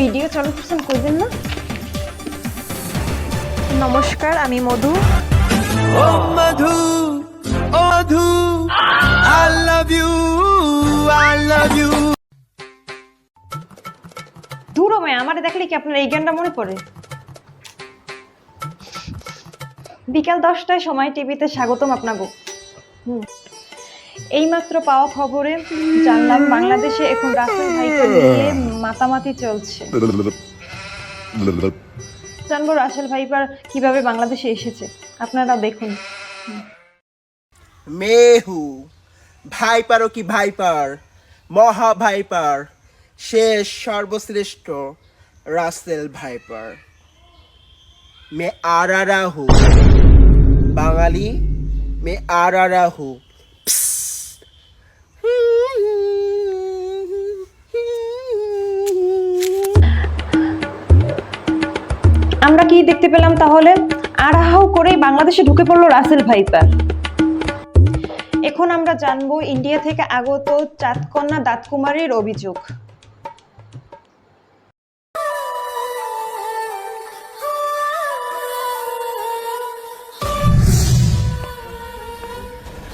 Video চালু করছেন কইবেন না নমস্কার আমি মধু Oh Madhu, oh Madhu, I love you, I love you. দূর মেয়ে আমার দেখলে কি আপনার এই গানটা মনে পড়ে বিকাল দশটায় সময় টিভিতে স্বাগতম আপনাকে। এইমাত্র পাওয়া খবরে জানলাম বাংলাদেশে এখন রাসেল ভাইকে নিয়ে মাতামাতি চলছে। জানব রাসেল ভাইপার কীভাবে বাংলাদেশে এসেছে। আপনারা দেখুন। মেহু ভাইপার ও কি ভাইপার? মহা ভাইপার। শেষ সর্বশ্রেষ্ঠ রাসেল ভাইপার। মে আরারা হু বাঙালি হু আমরা কি দেখতে পেলাম তাহলে? আড়াহাও করেই বাংলাদেশে ঢুকে পড়ল রাসেল ভাইপার। এখন আমরা জানব ইন্ডিয়া থেকে আগত চাঁদকন্যা দাঁতকুমারীর অভিযোগ।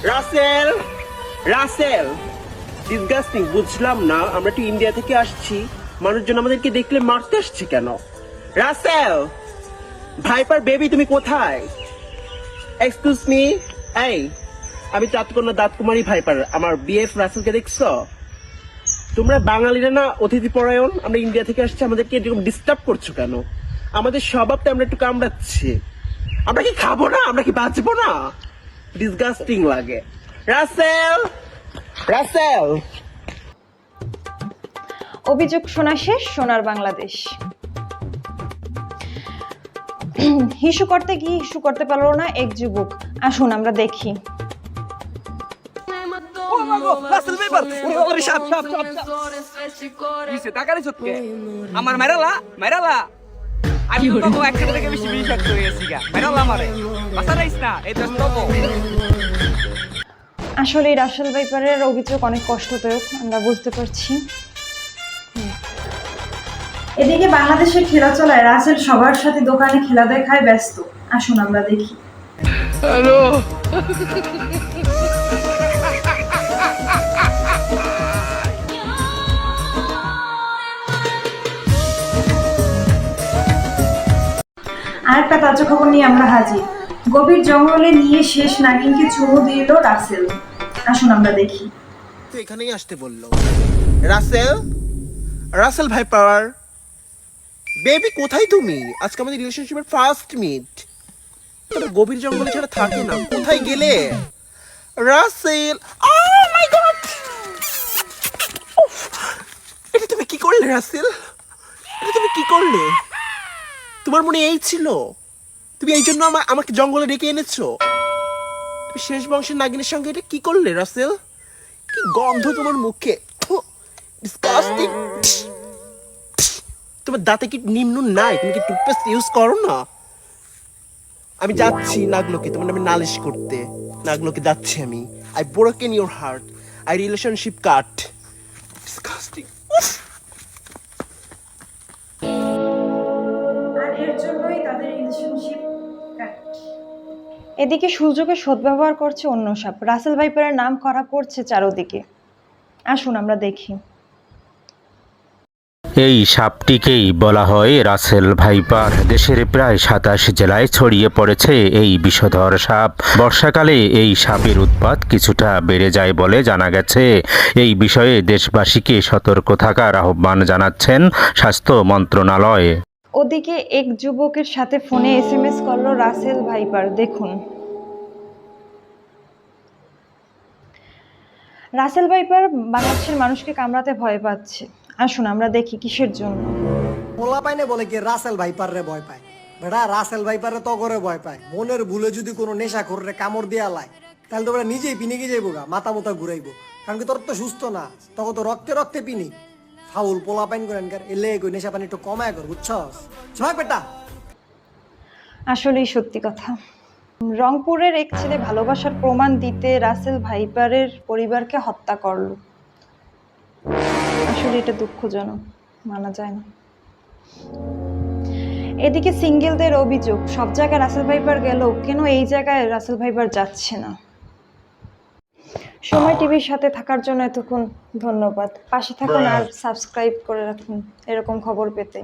রাসেল রাসেল। ডিসগাস্টিং বুঝলাম না। আমরা তো ইন্ডিয়া থেকে আসছি। মানুষজন আমাদেরকে দেখলে মারতে আসছে কেন? রাসেল, ভাইপার বেবি, তুমি কোথায়? এক্সকিউজ মি এই, আমি চাঁদকন্যা দাঁতকুমারী ভাইপার। আমার বিএফ রাসেলকে দেখছ? তোমরা বাঙালিরা না অতিথি পরায়ণ? আমরা ইন্ডিয়া থেকে আসছি, আমাদেরকে এরকম ডিস্টার্ব করছ কেন? আমাদের স্বভাবটা আমরা একটু কামড়াচ্ছি। আমরা কি খাব না? আমরা কি বাঁচবো না? ডিসগাস্টিং লাগে। রাসেল রাসেল অভিযোগ শোনা শেষ সোনার বাংলাদেশ। হিসু করতে কি হিসু করতে পারল না এক যুবক। আসুন আমরা দেখি। আমার মেরালা মেরালা আমি তো তবু থেকে বেশি বিষাক্ত হয়ে গেছি গা। মেরালা আমারে। বাসা রাইস না এই তো তবু আসলে এই রাসেল ভাইপারের অভিযোগ অনেক কষ্টদায়ক আমরা বুঝতে পারছি। এদিকে বাংলাদেশের খেলা চলায় রাসেল সবার সাথে দোকানে খেলা দেখায় ব্যস্ত। আসুন আমরা দেখি। আরেকটা তাজা খবর নিয়ে আমরা হাজির। গভীর জঙ্গলে নিয়ে শেষ নাগিনকে চুমু দিল রাসেল। আসুন আমরা দেখি। এখানেই আসতে বলল। রাসেল? রাসেল ভাইপার বেবি, কোথায় তুমি? আজকে আমাদের রিলেশনশিপের ফার্স্ট মিট গভীর জঙ্গলে ছাড়া থাকে না। কোথায় গেলে? রাসেল ও মাই গড এটা তুমি কি করলে, রাসেল? এটা তুমি কি করলে? তোমার মনে এই ছিল? তুমি এই জন্য আমা- আমাকে জঙ্গলে ডেকে এনেছো? তুমি শেষ বংশের নাগিনের সঙ্গে এটা কি করলে, রাসেল? কি গন্ধ তোমার মুখে? তোমার দাঁতে কি নিম্ন নাই? তুমি কি টুথপেস্ট ইউজ করো না? আমি যাচ্ছি নাগলোকে, তোমার নামে নালিশ করতে। নাগলোকে যাচ্ছি আমি। I broken your heart I relationship cut disgusting এদিকে সুযোগের সদ্ব্যবহার করছে অন্য সাপ। রাসেল ভাইপারের নাম খারাপ করছে চারোদিকে। আসুন, আমরা দেখি। এই সাপটিকেই বলা হয় রাসেল ভাইপার। দেশের প্রায় সাতাশ জেলায় ছড়িয়ে পড়েছে এই বিষধর সাপ। বর্ষাকালে এই সাপের উৎপাত কিছুটা বেড়ে যায় বলে জানা গেছে। এই বিষয়ে দেশবাসীকে সতর্ক থাকার আহ্বান জানাচ্ছেন স্বাস্থ্য মন্ত্রণালয়। ওদিকে এক যুবকের সাথে ফোনে এসএমএস করল রাসেল ভাইপার, দেখুন। রাসেল ভাইপার বাংলাদেশের মানুষকে কামড়াতে ভয় পাচ্ছে। আসুন, আমরা দেখি কিসের জন্য। পোলা পাইনে বলে কি রাসেল ভাইপার রে ভয় পায়? বেটা, রাসেল ভাইপারে তো করে ভয় পায়। মনের ভুলে যদি কোনো নেশা করে কামড় দিয়া লাই, তাহলে তো নিজেই পিনিকে যাইবো গা মাথা মুথা ঘুরাইবো। কারণ কি তোর তো সুস্থ না তখন তো রক্তে রক্তে পিনি। ফাউল পোলা পাইন করেন কার, এলে কই নেশা পানি একটু কমায় কর, বুঝছস? ছয় বেটা। আসলেই সত্যি কথা। রংপুরের এক ছেলে ভালোবাসার প্রমাণ দিতে রাসেল ভাইপারের পরিবারকে হত্যা করল। আসলে এটা দুঃখজনক, মানা যায় না। এদিকে সিঙ্গেলদের অভিযোগ, সব জায়গায় রাসেল ভাইপার গেল কেন এই জায়গায় রাসেল ভাইপার যাচ্ছে না? সময় টিভির সাথে থাকার জন্য এতক্ষণ ধন্যবাদ। পাশে থাকুন আর সাবস্ক্রাইব করে রাখুন এরকম খবর পেতে।